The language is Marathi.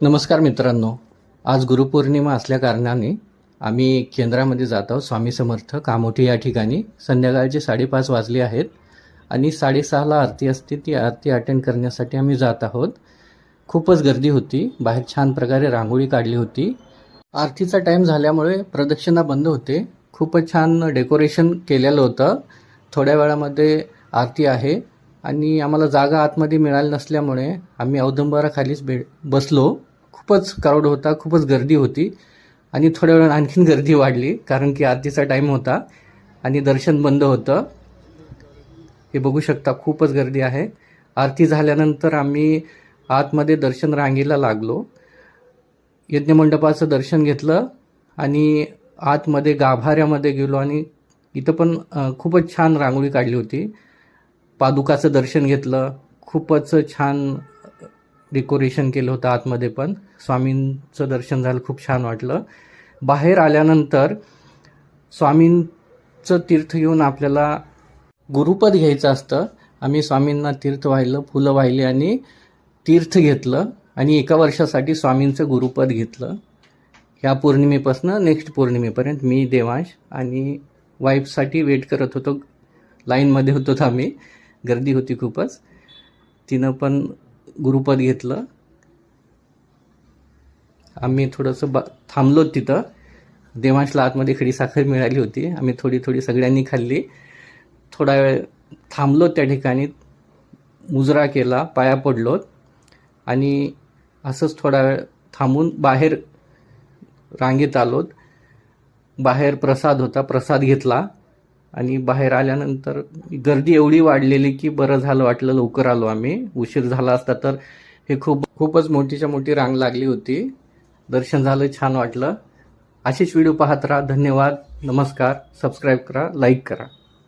नमस्कार मित्रांनो. आज गुरुपौर्णिमा असल्याकारणाने आम्ही केंद्रामध्ये जात आहोत. स्वामी समर्थ कामोठी या ठिकाणी. संध्याकाळचे साडेपाच वाजले आहेत आणि साडेसहाला आरती असते. ती आरती अटेंड करण्यासाठी आम्ही जात आहोत. खूपच गर्दी होती. बाहेर छान प्रकारे रांगोळी काढली होती. आरतीचा टाईम झाल्यामुळे प्रदक्षिणा बंद होते. खूपच छान डेकोरेशन केलेलं होतं. थोड्या वेळामध्ये आरती आहे आणि आम्हाला जागा आतमध्ये मिळाली नसल्यामुळे आम्ही औदंबराखालीच बे बसलो. खूपच क्राऊड होता खूपच गर्दी होती. आणि थोड्या वेळानं आणखीन गर्दी वाढली कारण की आरतीचा टाईम होता आणि दर्शन बंद होतं. हे बघू शकता खूपच गर्दी आहे. आरती झाल्यानंतर आम्ही आतमध्ये दर्शन रांगेला लागलो. यज्ञमंडपाचं दर्शन घेतलं आणि आतमध्ये गाभाऱ्यामध्ये गेलो आणि इथं पण खूपच छान रांगोळी काढली होती. पादुकाचं दर्शन घेतलं. खूपच छान डेकोरेशन केलं होतं आतमध्ये पण. स्वामींचं दर्शन झालं खूप छान वाटलं. बाहेर आल्यानंतर स्वामींचं तीर्थ घेऊन आपल्याला गुरुपद घ्यायचं असतं. आम्ही स्वामींना तीर्थ वाहिलं फुलं वाहिली आणि तीर्थ घेतलं आणि एका वर्षासाठी स्वामींचं गुरुपद घेतलं. ह्या पौर्णिमेपासून नेक्स्ट पौर्णिमेपर्यंत मी देवांश आणि वाईफसाठी वेट करत होतो. लाईनमध्ये होतो आम्ही. गर्दी होती खूपच. तिनं पण गुरुपद घेतलं. आम्ही थोडंसं बा थांबलो तिथं. देवांशला आतमध्ये खडी साखर मिळाली होती. आम्ही थोडी थोडी सगळ्यांनी खाल्ली. थोडा वेळ थांबलो त्या ठिकाणी. मुजरा केला पाया पडलो. आणि असंच थोडा वेळ थांबून बाहेर रांगेत आलोत. बाहेर प्रसाद होता प्रसाद घेतला. आणि बाहेर आल्यानंतर गर्दी एवढी वाढलेली की बरं झालं वाटलं लवकर आलो आम्ही. उशीर झाला असता तर हे खूप खूपच मोठीच्या मोठी रांग लागली होती. दर्शन झालं छान वाटलं. असेच व्हिडिओ पाहत राहा. धन्यवाद. नमस्कार. सबस्क्राईब करा. लाईक करा.